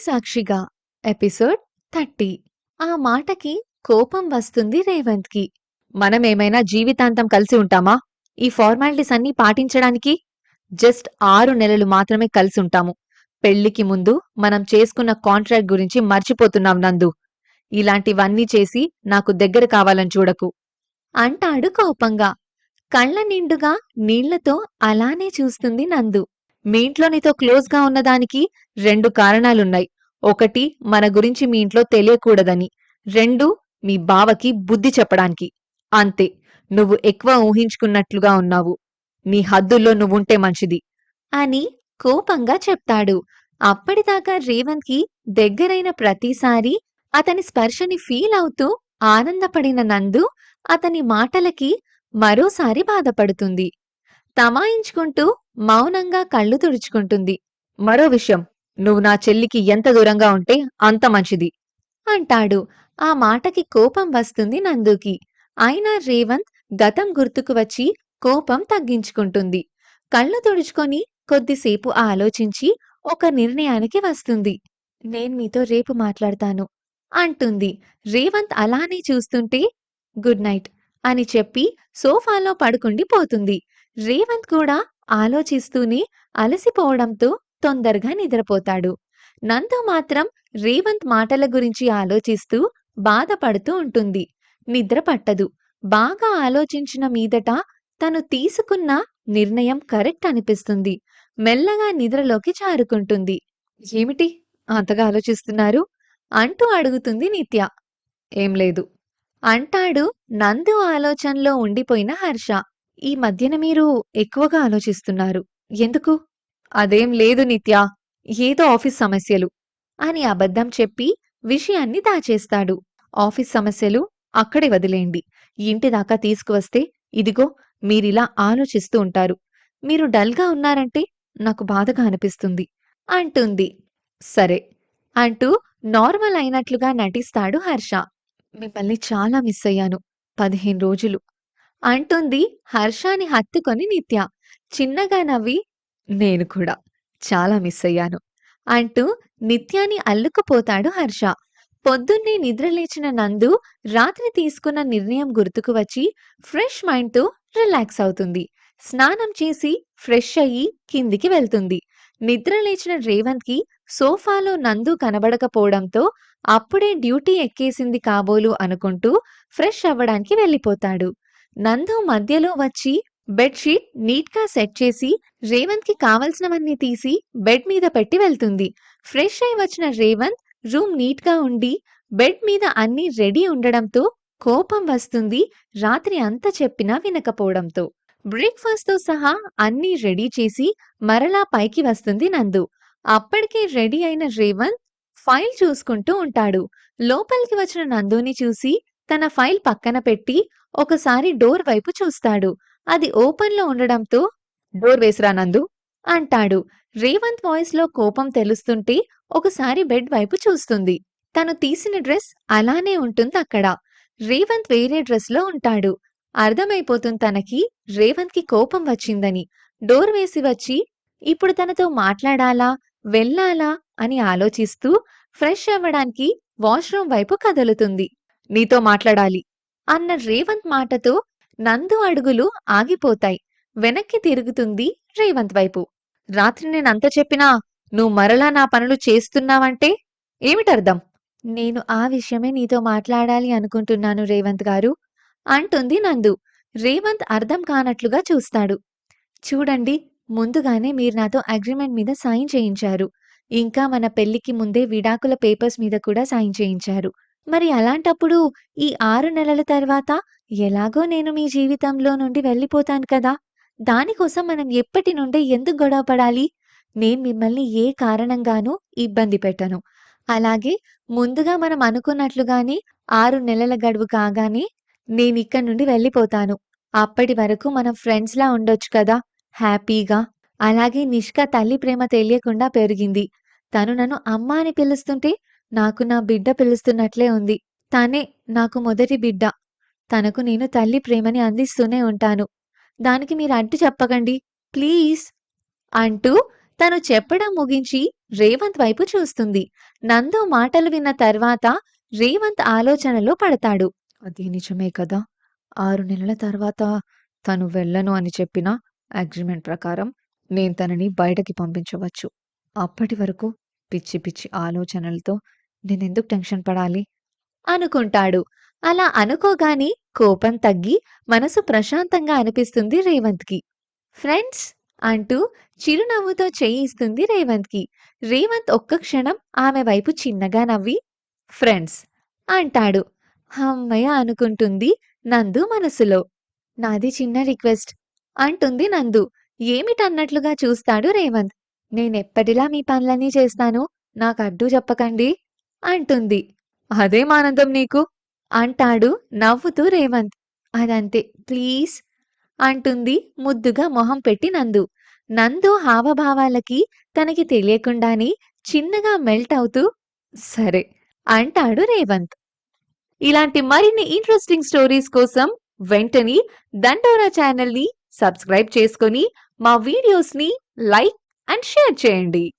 సాక్షిగా episode thirty. ఆ మాటకి కోపం వస్తుంది రేవంత్కి. మనమేమైనా జీవితాంతం కలిసి ఉంటామా? ఈ ఫార్మాలిటీస్ అన్ని పాటించడానికి జస్ట్ ఆరు నెలలు మాత్రమే కలిసి ఉంటాము. పెళ్ళికి ముందు మనం చేసుకున్న కాంట్రాక్ట్ గురించి మర్చిపోతున్నాం నందు. ఇలాంటివన్నీ చేసి నాకు దగ్గర కావాలని చూడకు. అంటాడు కోపంగా. కళ్ళ నిండుగా నీళ్ళతో అలానే చూస్తుంది నందు. మీ ఇంట్లో నీతో క్లోజ్గా ఉన్నదానికి రెండు కారణాలున్నాయి. ఒకటి మన గురించి మీ ఇంట్లో తెలియకూడదని. రెండు మీ బావకి బుద్ధి చెప్పడానికి. అంతే నువ్వు ఎక్కువ ఊహించుకున్నట్లుగా ఉన్నావు. నీ హద్దుల్లో నువ్వుంటే మంచిది. అని కోపంగా చెప్తాడు. అప్పటిదాకా రేవంత్కి దగ్గరైన ప్రతిసారి అతని స్పర్శని ఫీల్ అవుతూ ఆనందపడిన నందు అతని మాటలకి మరోసారి బాధపడుతుంది. తమాయించుకుంటూ మౌనంగా కళ్ళు తుడుచుకుంటుంది. మరో విషయం నువ్వు నా చెల్లికి ఎంత దూరంగా ఉంటే అంత మంచిది అంటాడు. ఆ మాటకి కోపం వస్తుంది నందుకి. అయినా రేవంత్ గతం గుర్తుకు వచ్చి కోపం తగ్గించుకుంటుంది. కళ్ళు తుడుచుకొని కొద్దిసేపు ఆలోచించి ఒక నిర్ణయానికి వస్తుంది. నేను మీతో రేపు మాట్లాడతాను అంటుంది. రేవంత్ అలానే చూస్తుంటే గుడ్ నైట్ అని చెప్పి సోఫాలో పడుకుండి పోతుంది రేవంత్ కూడా ఆలోచిస్తూనే అలసిపోవడంతో తొందరగా నిద్రపోతాడు. నందు మాత్రం రేవంత్ మాటల గురించి ఆలోచిస్తూ బాధపడుతూ ఉంటుంది. నిద్ర పట్టదు. బాగా ఆలోచించిన మీదట తను తీసుకున్న నిర్ణయం కరెక్ట్ అనిపిస్తుంది. మెల్లగా నిద్రలోకి జారుకుంటుంది. ఏమిటి? అంతగా ఆలోచిస్తున్నారు? అంటూ అడుగుతుంది నిత్య. ఏం లేదు. అంటాడు నందు ఆలోచనలో ఉండిపోయిన హర్ష. ఈ మధ్యన మీరు ఎక్కువగా ఆలోచిస్తున్నారు. ఎందుకు? అదేం లేదు నిత్య ఏదో ఆఫీస్ సమస్యలు అని అబద్ధం చెప్పి విషయాన్ని దాచేస్తాడు. ఆఫీస్ సమస్యలు అక్కడే వదిలేయండి. ఇంటి దాకా తీసుకువస్తే ఇదిగో మీరిలా ఆలోచిస్తూ ఉంటారు. మీరు డల్గా ఉన్నారంటే నాకు బాధగా అనిపిస్తుంది. అంటుంది. సరే అంటూ నార్మల్ అయినట్లుగా నటిస్తాడు హర్ష. మిమ్మల్ని చాలా మిస్ అయ్యాను. పదిహేను రోజులు అంటుంది హర్షాని హత్తుకొని నిత్య. చిన్నగా నవ్వి నేను కూడా చాలా మిస్ అయ్యాను అంటూ నిత్యాన్ని అల్లుకుపోతాడు హర్ష. పొద్దున్నే నిద్రలేచిన నందు రాత్రి తీసుకున్న నిర్ణయం గుర్తుకు వచ్చి ఫ్రెష్ మైండ్తో రిలాక్స్ అవుతుంది. స్నానం చేసి ఫ్రెష్ అయ్యి కిందికి వెళ్తుంది. నిద్ర లేచిన రేవంత్కి సోఫాలో నందు కనబడకపోవడంతో అప్పుడే డ్యూటీ ఎక్కేసింది కాబోలు అనుకుంటూ ఫ్రెష్ అవ్వడానికి వెళ్ళిపోతాడు. నందు మధ్యలో వచ్చి బెడ్షీట్ నీట్గా సెట్ చేసి రేవంత్కి కావలసినవన్నీ తీసి బెడ్ మీద పెట్టి వెళ్తుంది. ఫ్రెష్ అయి వచ్చిన రేవంత్ రూమ్ నీట్గా ఉండి బెడ్ మీద అన్నీ రెడీ ఉండడంతో కోపం వస్తుంది రాత్రి అంత చెప్పినా వినకపోవడంతో. బ్రేక్ఫాస్ట్తో సహా అన్నీ రెడీ చేసి మరలా పైకి వస్తుంది నందు. అప్పటికే రెడీ అయిన రేవంత్ ఫైల్ చూసుకుంటూ ఉంటాడు. లోపలికి వచ్చిన నందుని చూసి తన ఫైల్ పక్కన పెట్టి ఒకసారి డోర్ వైపు చూస్తాడు. అది ఓపెన్లో ఉండడంతో డోర్ వేసిరా నందు అంటాడు. రేవంత్ వాయిస్లో కోపం తెలుస్తుంటే ఒకసారి బెడ్ వైపు చూస్తుంది. తను తీసిన డ్రెస్ అలానే ఉంటుంది అక్కడ. రేవంత్ వేరే డ్రెస్లో ఉంటాడు. అర్థమైపోతుంది తనకి రేవంత్కి కోపం వచ్చిందని. డోర్ వేసి వచ్చి ఇప్పుడు తనతో మాట్లాడాలా? వెళ్ళాలా? అని ఆలోచిస్తూ ఫ్రెష్ అవ్వడానికి వాష్రూమ్ వైపు కదులుతుంది. నీతో మాట్లాడాలి. అన్న రేవంత్ మాటతో నందు అడుగులు ఆగిపోతాయి. వెనక్కి తిరుగుతుంది రేవంత్ వైపు. రాత్రి నేనంత చెప్పినా నువ్వు మరలా నా పనులు చేస్తున్నావంటే ఏమిటర్థం? నేను ఆ విషయమే నీతో మాట్లాడాలి అనుకుంటున్నాను రేవంత్ గారు అంటుంది నందు. రేవంత్ అర్థం కానట్లుగా చూస్తాడు. చూడండి ముందుగానే మీరు నాతో అగ్రిమెంట్ మీద సైన్ చేయించారు. ఇంకా మన పెళ్ళికి ముందే విడాకుల పేపర్స్ మీద కూడా సైన్ చేయించారు. మరి అలాంటప్పుడు ఈ ఆరు నెలల తర్వాత ఎలాగో నేను మీ జీవితంలో నుండి వెళ్ళిపోతాను కదా! దానికోసం మనం ఎప్పటి నుండే ఎందుకు గొడవ పడాలి? నేను మిమ్మల్ని ఏ కారణంగానూ ఇబ్బంది పెట్టను. అలాగే ముందుగా మనం అనుకున్నట్లుగానే ఆరు నెలల గడువు కాగానే నేను ఇక్కడి నుండి వెళ్ళిపోతాను. అప్పటి వరకు మనం ఫ్రెండ్స్లా ఉండొచ్చు కదా! హ్యాపీగా. అలాగే నిష్క తల్లి ప్రేమ తెలియకుండా పెరిగింది. తను నన్ను అమ్మ అని పిలుస్తుంటే నాకు నా బిడ్డ పిలుస్తున్నట్లే ఉంది. తనే నాకు మొదటి బిడ్డ. తనకు నేను తల్లి ప్రేమని అందిస్తూనే ఉంటాను. దానికి మీరు అడ్డు చెప్పకండి. ప్లీజ్! అంటూ తను చెప్పడం ముగించి రేవంత్ వైపు చూస్తుంది. నందు మాటలు విన్న తర్వాత రేవంత్ ఆలోచనలో పడతాడు. అది నిజమే కదా! ఆరు నెలల తర్వాత తను వెళ్ళను అని చెప్పిన అగ్రిమెంట్ ప్రకారం నేను తనని బయటకి పంపించవచ్చు. అప్పటి వరకు పిచ్చి పిచ్చి ఆలోచనలతో నేనెందుకు టెన్షన్ పడాలి? అనుకుంటాడు. అలా అనుకోగానే కోపం తగ్గి మనసు ప్రశాంతంగా అనిపిస్తుంది రేవంత్కి. ఫ్రెండ్స్! అంటూ చిరునవ్వుతో చేయిస్తుంది రేవంత్కి. రేవంత్ ఒక్క క్షణం ఆమె వైపు చిన్నగా నవ్వి ఫ్రెండ్స్! అంటాడు. హమ్మయ్య అనుకుంటుంది నందు మనసులో. నాది చిన్న రిక్వెస్ట్! అంటుంది నందు. ఏమిటన్నట్లుగా చూస్తాడు రేవంత్? నేనెప్పటిలా మీ పనులన్నీ చేస్తాను? నాకు అడ్డు చెప్పకండి. అంటుంది. అదేం ఆనందం నీకు? అంటాడు నవ్వుతూ రేవంత్. అదంతే ప్లీజ్ అంటుంది ముద్దుగా మొహం పెట్టి నందు. నందు హావభావాలకి తనకి తెలియకుండానే చిన్నగా మెల్ట్ అవుతూ సరే అంటాడు రేవంత్. ఇలాంటి మరిన్ని ఇంట్రెస్టింగ్ స్టోరీస్ కోసం వెంటనే దండోరా ఛానల్ని సబ్స్క్రైబ్ చేసుకొని మా వీడియోస్ని లైక్ అండ్ షేర్ చేయండి.